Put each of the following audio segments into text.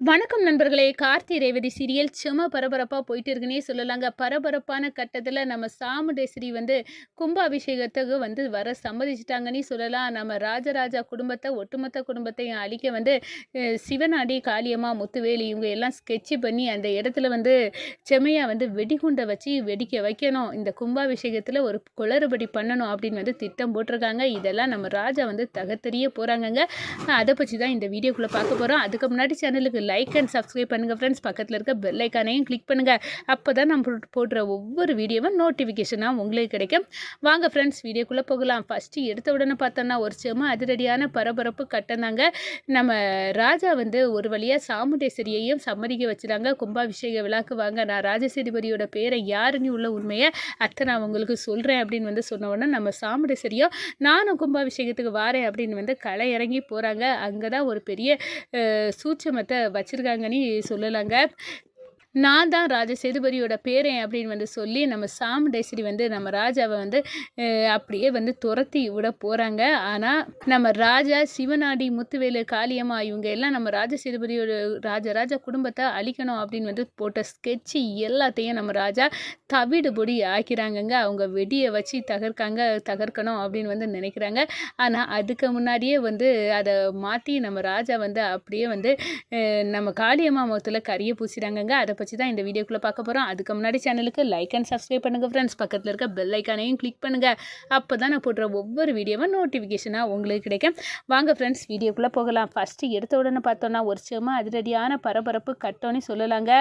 வணக்கம் நண்பர்களே. கார்த்தி ரேவதி சீரியல் செம பரபரப்பாக போயிட்டு இருக்குன்னே சொல்லலாங்க. பரபரப்பான கட்டத்தில் நம்ம சாமுண்டேஸ்வரி வந்து கும்பாபிஷேகத்துக்கு வந்து வர சம்மதிச்சிட்டாங்கன்னு சொல்லலாம். நம்ம ராஜராஜா குடும்பத்தை ஒட்டுமொத்த குடும்பத்தையும் அழிக்க வந்து சிவனாடி காளியம்மா முத்துவேலி இவங்க எல்லாம் ஸ்கெட்சு பண்ணி அந்த இடத்துல வந்து செமையாக வந்து வெடிகுண்டை வச்சு வெடிக்க வைக்கணும். இந்த கும்பாபிஷேகத்தில் ஒரு குளறுபடி பண்ணணும் அப்படின்னு வந்து திட்டம் போட்டிருக்காங்க. இதெல்லாம் நம்ம ராஜா வந்து தகத்தறிய போகிறாங்கங்க அதை பற்றி தான் இந்த வீடியோக்குள்ளே பார்க்க போகிறோம் அதுக்கு முன்னாடி சேனலுக்கு லைக் அண்ட் சப்ஸ்கிரைப் பண்ணுங்கள் ஃப்ரெண்ட்ஸ் பக்கத்தில் இருக்க பெல் ஐக்கானையும் கிளிக் பண்ணுங்கள் அப்போ தான் நம்ம போடுற ஒவ்வொரு வீடியோவும் நோட்டிஃபிகேஷனாக உங்களுக்கு கிடைக்கும். வாங்க ஃப்ரெண்ட்ஸ் வீடியோக்குள்ளே போகலாம். ஃபஸ்ட்டு எடுத்த உடனே பார்த்தோன்னா ஒரு செம்ம அதிரடியான பரபரப்பு கட்டந்தாங்க நம்ம ராஜா வந்து ஒரு வழியாக சாமுண்டேஸ்வரியையும் சம்மதிக்க வச்சுட்டாங்க கும்பாபிஷேக விழாக்கு வாங்க. நான் ராஜசேதுபதியோட பேரை யாருன்னு உள்ள உண்மையை அத்தை நான் உங்களுக்கு சொல்கிறேன் அப்படின்னு வந்து சொன்ன உடனே நம்ம சாமுண்டேஸ்வரியோ நானும் கும்பாபிஷேகத்துக்கு வாரேன் அப்படின்னு வந்து களை இறங்கி போகிறாங்க அங்கே தான் ஒரு பெரிய சூட்சமத்தை வச்சுருக்காங்கன்னு சொல்லலாங்க. நான் தான் ராஜ சேதுபதியோட பேரன் அப்படின்னு வந்து சொல்லி நம்ம சாமுண்டேஸ்வரி வந்து நம்ம ராஜாவை வந்து அப்படியே வந்து துரத்தி விட போகிறாங்க ஆனால் நம்ம ராஜா சிவனாடி முத்துவேலு காளியம்மா இவங்க எல்லாம் நம்ம ராஜ சேதுபதியோட ராஜராஜ குடும்பத்தை அழிக்கணும் அப்படின்னு வந்து போட்ட ஸ்கெட்சு எல்லாத்தையும் நம்ம ராஜா தவிடு பொடி ஆக்கிறாங்கங்க. அவங்க வெடியை வச்சு தகர்க்காங்க தகர்க்கணும் அப்படின்னு வந்து நினைக்கிறாங்க. ஆனால் அதுக்கு முன்னாடியே வந்து அதை மாற்றி நம்ம ராஜா வந்து அப்படியே வந்து நம்ம காளியம்மா முகத்தில் கறியை பூசிட்டாங்கங்க அதை பற்றி தான் இந்த வீடியோக்குள்ளே பார்க்க போகிறோம் அதுக்கு முன்னாடி சேனலுக்கு லைக் அண்ட் சப்ஸ்கிரைப் பண்ணுங்கள் ஃப்ரெண்ட்ஸ் பக்கத்தில் இருக்க பெல் ஐக்கானையும் கிளிக் பண்ணுங்கள் அப்போ தான் நான் போடுற ஒவ்வொரு வீடியோவும் நோட்டிஃபிகேஷனாக உங்களுக்கு கிடைக்கும். வாங்க ஃப்ரெண்ட்ஸ் வீடியோக்குள்ளே போகலாம். ஃபஸ்ட்டு எடுத்த உடனே பார்த்தோன்னா ஒரு செம அதிரடியான பரபரப்பு கட்டோன்னு சொல்லலாங்க.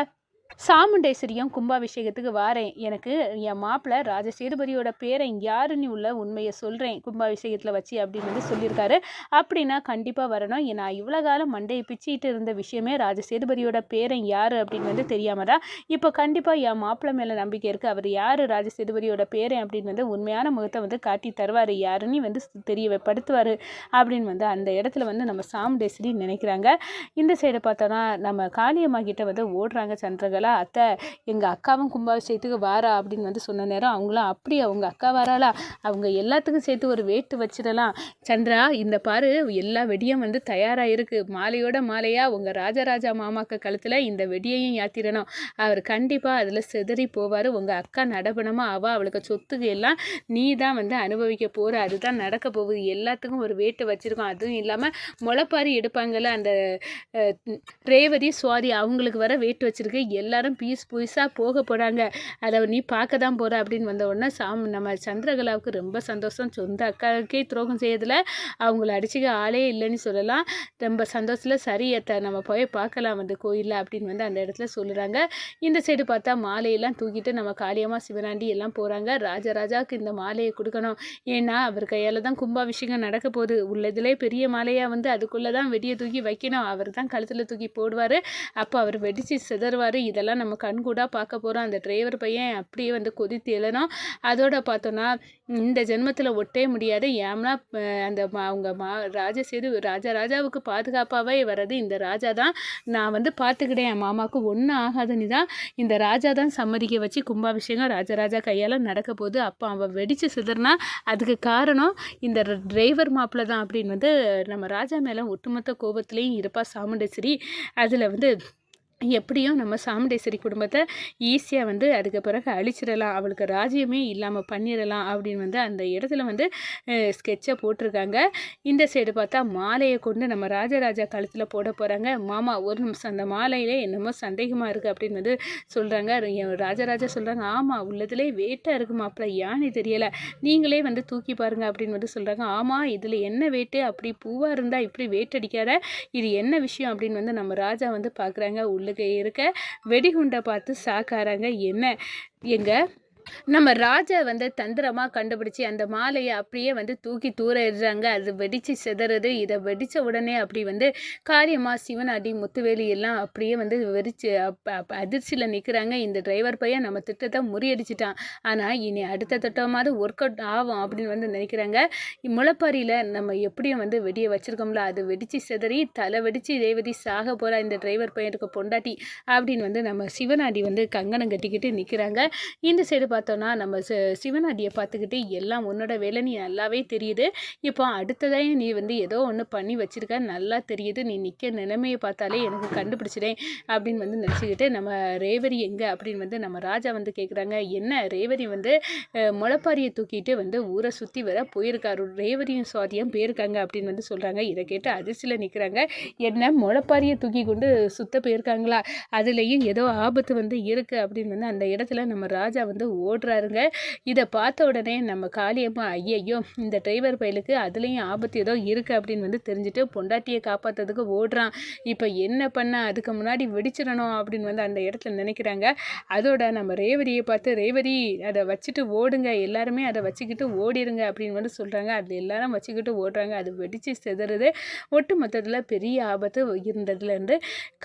சாமுண்டேஸ்வரியும் கும்பாபிஷேகத்துக்கு வாரேன். எனக்கு என் மாப்பிள்ளை ராஜசேதுபதியோட பேரை யாருன்னு உள்ள உண்மையை சொல்கிறேன் கும்பாபிஷேகத்தில் வச்சு அப்படின்னு வந்து சொல்லியிருக்காரு. அப்படின்னா கண்டிப்பாக வரணும். நான் இவ்வளோ காலம் மண்டையை பிச்சுக்கிட்டு இருந்த விஷயமே ராஜசேதுபதியோட பேரை யார் அப்படின்னு வந்து தெரியாமல் தான் இப்போ கண்டிப்பாக என் மாப்பிள்ளை மேலே நம்பிக்கை இருக்குது அவர் யார்? ராஜசேதுபதியோட பேரை அப்படின்னு வந்து உண்மையான முகத்தை வந்து காட்டி தருவார். யாருன்னு வந்து தெரிய படுத்துவார் அப்படின்னு வந்து அந்த இடத்துல வந்து நம்ம சாமுண்டேஸ்வரி நினைக்கிறாங்க. இந்த சைடு பார்த்தோன்னா நம்ம காளியம்மா கிட்ட வந்து ஓடுறாங்க சந்திரகலா. அத்தை எங்கள் அக்காவும் கும்பாபிஷேகத்துக்கு வாரா அப்படின்னு வந்து சொன்ன நேரம் அவங்களும் அப்படி அவங்க அக்கா வராளா? அவங்க எல்லாத்துக்கும் சேர்த்து ஒரு வேட்டு வச்சிடலாம். சந்திரா இந்த பாரு எல்லா வெடியும் வந்து தயாராக இருக்குது மாலையோட மாலையாக உங்கள் ராஜராஜா மாமாக்க கழுத்தில் இந்த வெடியையும் யாத்திரணும். அவர் கண்டிப்பாக அதில் சிதறி போவார். உங்கள் அக்கா நடபணமாக அவள் அவளுக்கு சொத்துக்கு எல்லாம் நீ தான் வந்து அனுபவிக்க போகிற அதுதான் நடக்க போகுது. எல்லாத்துக்கும் ஒரு வேட்டு வச்சுருக்கோம். அதுவும் இல்லாமல் முளைப்பாரி எடுப்பாங்கல்ல அந்த ரேவதி சுவாதி அவங்களுக்கு வர வேட்டு வச்சுருக்கு. எல்லாரும் பீஸ் புதுசாக போக போகிறாங்க அதை நீ பார்க்க தான் போகிற அப்படின்னு வந்த உடனே சாம் நம்ம சந்திரகலாவுக்கு ரொம்ப சந்தோஷம். சொந்த அக்காவுக்கே துரோகம் செய்யறதுல அவங்கள அடிச்சுக்க ஆளே இல்லைன்னு சொல்லலாம். ரொம்ப சந்தோஷத்தில் சரி அத்தை நம்ம போய் பார்க்கலாம் வந்து கோயிலில் அப்படின்னு வந்து அந்த இடத்துல சொல்லுறாங்க. இந்த சைடு பார்த்தா மாலையெல்லாம் தூக்கிட்டு நம்ம காளியம்மா சிவனாண்டி எல்லாம் போகிறாங்க ராஜராஜாவுக்கு இந்த மாலையை கொடுக்கணும். ஏன்னா அவர் கையால் தான் கும்பாபிஷேகம் நடக்க போகுது. உள்ளதுலே பெரிய மாலையாக வந்து அதுக்குள்ளே தான் வெடியை தூக்கி வைக்கணும். அவர் தான் கழுத்தில் தூக்கி போடுவார். அப்போ அவர் வெடித்து சிதறுவார். இதெல்லாம் நம்ம கண்கூடாக பார்க்க போகிறோம் அந்த டிரைவர் பையன் அப்படியே வந்து கொதித்து எழணும் அதோட பார்த்தோன்னா இந்த ஜென்மத்தில் ஒட்டே முடியாது. ஏம்னா அந்த மா- அவங்க மா ராஜசேது ராஜா ராஜாவுக்கு பாதுகாப்பாகவே வர்றது இந்த ராஜா தான். நான் வந்து பார்த்துக்கிட்டேன் என் மாமாவுக்கு ஒன்றும் ஆகாதுன்னு தான் இந்த ராஜா தான் சம்மதிக்க வச்சு கும்பாபிஷேகம் ராஜராஜா கையால் நடக்க போகுது. அப்போ அவன் வெடித்து சிதறினா அதுக்கு காரணம் இந்த டிரைவர் மாப்பிள்ளை தான் அப்படின்னு வந்து நம்ம ராஜா மேலே ஒட்டுமொத்த கோபத்துலேயும் இருப்பா சாமுண்டேஸ்வரி. அதில் வந்து எப்படியும் நம்ம சாமுண்டேஸ்வரி குடும்பத்தை ஈஸியாக வந்து அதுக்கு பிறகு அழிச்சிடலாம். அவளுக்கு ராஜ்யமே இல்லாமல் பண்ணிடலாம் அப்படின்னு வந்து அந்த இடத்துல வந்து ஸ்கெட்சை போட்டிருக்காங்க. இந்த சைடு பார்த்தா மாலையை கொண்டு நம்ம ராஜராஜா கழுத்தில் போட போகிறாங்க மாமா ஒரு நிமிஷம் அந்த மாலையிலே என்னமோ சந்தேகமாக இருக்குது அப்படின்னு வந்து சொல்கிறாங்க ராஜராஜா சொல்கிறாங்க ஆமாம் உள்ளதுலே வெயிட்டாக இருக்கு மாப்பிள்ள யானை தெரியலை. நீங்களே வந்து தூக்கி பாருங்க அப்படின்னு வந்து சொல்கிறாங்க ஆமாம் இதில் என்ன வெயிட்டு அப்படி பூவாக இருந்தால் இப்படி வெயிட் அடிக்காத இது என்ன விஷயம்? அப்படின்னு வந்து நம்ம ராஜா வந்து பார்க்குறாங்க உள்ள இருக்க. வெடிகுண்டை பார்த்து சாக்காராங்க என்ன? எங்கள் நம்ம ராஜா வந்து தந்திரமாக கண்டுபிடிச்சி அந்த மாலையை அப்படியே வந்து தூக்கி தூர இடுறாங்க. அது வெடித்து சிதறது இதை வெடித்த உடனே அப்படி வந்து காரியமாக சிவனாடி முத்துவேலி எல்லாம் அப்படியே வந்து வெடிச்சு அப்ப- அதிர்ச்சியில் நிற்கிறாங்க இந்த டிரைவர் பையன் நம்ம திட்டத்தை முறியடிச்சிட்டான். ஆனால் இனி அடுத்த திட்டமாவது ஒர்க் அவுட் ஆகும் அப்படின்னு வந்து நினைக்கிறாங்க. முளைப்பாரியில் நம்ம எப்படியும் வந்து வெடியை வச்சுருக்கோம்ல அது வெடித்து சிதறி தலை வெடித்து ரேவதி சாக போகிறா இந்த டிரைவர் பையனுக்கு பொண்டாட்டி அப்படின்னு வந்து நம்ம சிவனாடி வந்து கங்கணம் கட்டிக்கிட்டு நிற்கிறாங்க இந்த சைடு பார்த்தோன்னா நம்ம சி சிவனாடியை பார்த்துக்கிட்டு எல்லாம் உன்னோட வேலை நீ நல்லாவே தெரியுது. இப்போ அடுத்ததாக நீ வந்து ஏதோ ஒன்று பண்ணி வச்சுருக்க நல்லா தெரியுது. நீ நிற்க நிலைமையை பார்த்தாலே எனக்கு கண்டுபிடிச்சிடேன் அப்படின்னு வந்து நினச்சிக்கிட்டு நம்ம ரேவரி எங்கே அப்படின்னு வந்து நம்ம ராஜா வந்து கேட்குறாங்க என்ன? ரேவரி வந்து முளப்பாரியை முளைப்பாரியை தூக்கிட்டு வந்து ஊரை சுற்றி வர போயிருக்காரு. ரேவரியும் சுவாதியும் போயிருக்காங்க அப்படின்னு வந்து சொல்கிறாங்க இதை கேட்டு அதிர்ச்சியில் நிற்கிறாங்க என்ன? முளப்பாரியை தூக்கி கொண்டு சுத்த போயிருக்காங்களா? அதுலேயும் ஏதோ ஆபத்து வந்து இருக்குது அப்படின்னு வந்து அந்த இடத்துல நம்ம ராஜா வந்து ஓடுறாருங்க. இதை பார்த்த உடனே நம்ம காளியம்மா ஐயையோ இந்த டிரைவர் பயலுக்கு அதுலேயும் ஆபத்து ஏதோ இருக்குது அப்படின்னு வந்து தெரிஞ்சுட்டு பொண்டாட்டியை காப்பாற்றுறதுக்கு ஓடுறான். இப்போ என்ன பண்ண? அதுக்கு முன்னாடி வெடிச்சிடணும் அப்படின்னு வந்து அந்த இடத்துல நினைக்கிறாங்க. அதோட நம்ம ரேவதியை பார்த்து ரேவதி அதை வச்சுட்டு ஓடுங்க. எல்லாருமே அதை வச்சுக்கிட்டு ஓடிடுங்க அப்படின்னு வந்து சொல்கிறாங்க அது எல்லாரும் வச்சுக்கிட்டு ஓடுறாங்க. அது வெடிச்சு செதறது. ஒட்டு மொத்தத்தில் பெரிய ஆபத்து இருந்ததுலேருந்து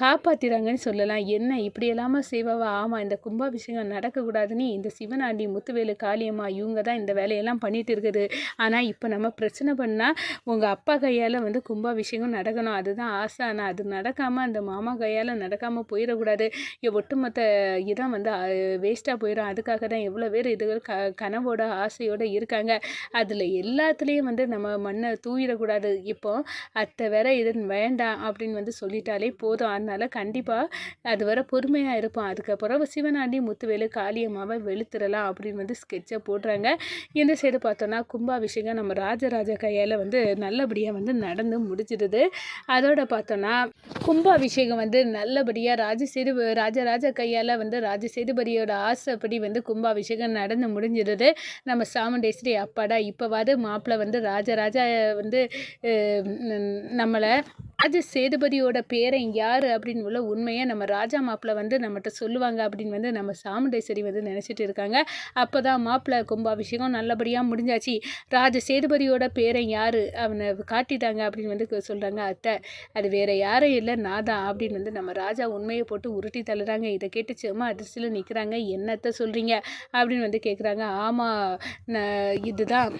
காப்பாற்றிறாங்கன்னு சொல்லலாம். என்ன இப்படி இல்லாமல் செய்வாவா ஆமாம் இந்த கும்பாபிஷேகம் நடக்கக்கூடாதுன்னு இந்த சிவனாண்டி முத்துவேலு காளியம்மா இவங்க தான் இந்த வேலையெல்லாம் பண்ணிட்டு இருக்குது. ஆனால் இப்போ நம்ம பிரச்சனை பண்ணால் உங்கள் அப்பா கையால் வந்து கும்பாபிஷேகம் நடக்கணும். அதுதான் ஆசை. ஆனால் அது நடக்காமல் அந்த மாமா கையால் நடக்காமல் போயிடக்கூடாது. ஒட்டுமொத்த இதான் வந்து வேஸ்ட்டாக போயிடும் அதுக்காக தான் எவ்வளோ பேர் இது க கனவோட ஆசையோடு இருக்காங்க. அதில் எல்லாத்துலேயும் வந்து நம்ம மண்ணை தூயிடக்கூடாது இப்போ அத்தை வேற இது வேண்டாம் அப்படின்னு வந்து சொல்லிட்டாலே போதும். அதனால் கண்டிப்பாக அது வர பொறுமையாக இருப்போம். அதுக்கப்புறம் சிவனாண்டி முத்துவேலு காளியம்மாவை வெளுத்து வெளுத்துறலாம் அப்படின்னு வந்து ஸ்கெட்சை போடுறாங்க. இந்த சைடு பார்த்தோன்னா கும்பாபிஷேகம் நம்ம ராஜராஜ கையால் வந்து நல்லபடியாக வந்து நடந்து முடிச்சிடுது அதோட பார்த்தோன்னா கும்பாபிஷேகம் வந்து நல்லபடியாக ராஜ சேது ராஜராஜ கையால் வந்து ராஜசேதுபதியோட ஆசைப்படி வந்து கும்பாபிஷேகம் நடந்து முடிஞ்சிடுது. நம்ம சாமுண்டேஸ்வரி அப்பாடா இப்போவாது மாப்பிள்ளை வந்து ராஜராஜா வந்து நம்மளை ராஜ சேதுபதியோட பேரை யார் அப்படின்னு உள்ள உண்மையை நம்ம ராஜா மாப்பிள்ளை வந்து நம்மகிட்ட சொல்லுவாங்க அப்படின்னு வந்து நம்ம சாமுண்டேஸ்வரி வந்து நினச்சிட்டு இருக்காங்க. அப்போ தான் மாப்பிள்ளை கும்பாபிஷேகம் நல்லபடியாக முடிஞ்சாச்சு. ராஜ சேதுபதியோட பேரை யார்? அவனை காட்டிட்டாங்க அப்படின்னு வந்து சொல்கிறாங்க அத்தை. அது வேற யாரும் இல்லை நான் தான் அப்படின்னு வந்து நம்ம ராஜா உண்மையை போட்டு உருட்டி தள்ளுறாங்க. இதை கேட்டு சும்மா அதிர்ச்சியில் நிற்கிறாங்க என்னத்தை சொல்கிறீங்க அப்படின்னு வந்து கேட்குறாங்க ஆமாம் இதுதான்.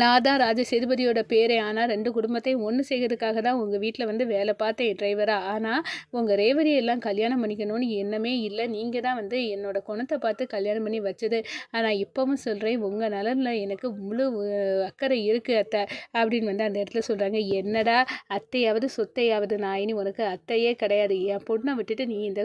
நான் தான் ராஜ சேதுபதியோட பேரே. ஆனால் ரெண்டு குடும்பத்தையும் ஒன்று செய்கிறதுக்காக தான் உங்கள் வீட்டில் வந்து வேலை பார்த்தேன் டிரைவராக ஆனால் உங்கள் ரேவதியை எல்லாம் கல்யாணம் பண்ணிக்கணும்னு எண்ணமே இல்லை. நீங்கள் தான் வந்து என்னோட குணத்தை பார்த்து கல்யாணம் பண்ணி வச்சது. ஆனால் இப்போவும் சொல்கிறேன் உங்கள் நலனில் எனக்கு முழு அக்கறை இருக்குது அத்தை அப்படின்னு வந்து அந்த இடத்துல சொல்கிறாங்க என்னடா அத்தையாவது சொத்தையாவது நான். இனி உனக்கு அத்தையே கிடையாது. என் பொண்ணை விட்டுட்டு நீ இந்த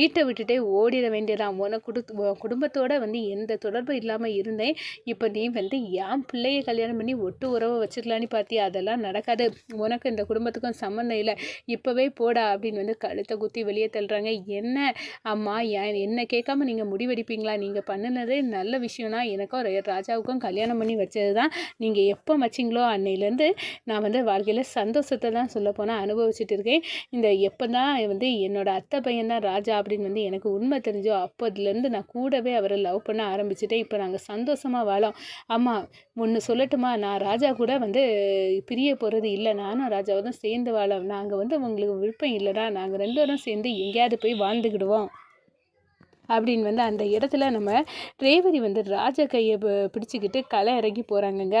வீட்டை விட்டுட்டே ஓடிட வேண்டியதான் உனக்கு குடு உன் வந்து எந்த தொடர்பும் இல்லாமல் இருந்தேன். இப்போ நீ வந்து என் பிள்ளைய கல்யாணம் பண்ணி ஒட்டு உறவை வச்சுக்கலான்னு பார்த்தியா அதெல்லாம் நடக்காது. உனக்கு இந்த குடும்பத்துக்கும் சம்மந்தம் இல்லை. இப்போவே போடா அப்படின்னு வந்து கழுத்தை குத்தி வெளியே தள்ளுறாங்க. என்ன அம்மா ஏன் என்ன கேட்காம நீங்கள் முடிவெடுப்பீங்களா? நீங்கள் பண்ணினதே நல்ல விஷயம்னா எனக்கும் ராஜாவுக்கும் கல்யாணம் பண்ணி வச்சது தான் நீங்கள் எப்போ வச்சிங்களோ அன்னையிலேருந்து நான் வந்து வாழ்க்கையில் சந்தோஷத்தை தான் சொல்ல போனால் அனுபவிச்சுட்டு இருக்கேன். இந்த எப்போ தான் வந்து என்னோட அத்தை பையன் தான் ராஜா அப்படின்னு வந்து எனக்கு உண்மை தெரிஞ்சோ அப்போதுலேருந்து நான் கூடவே அவரை லவ் பண்ண ஆரம்பிச்சுட்டேன். இப்போ நாங்கள் சந்தோஷமாக வாழோம். அம்மா ஒன்று சொல்லட்டுமா? நான் ராஜா கூட வந்து பிரிய போகிறது இல்லை. நானும் ராஜாவும் சேர்ந்து வாழ நாங்கள் வந்து உங்களுக்கு விருப்பம் இல்லைடா. நாங்கள் ரெண்டு பேரும் சேர்ந்து எங்கேயாவது போய் வாழ்ந்துக்கிடுவோம். அப்படின்னு வந்து அந்த இடத்துல நம்ம ரேவதி வந்து ராஜா கையை பிடிச்சிக்கிட்டு களை இறங்கி போகிறாங்கங்க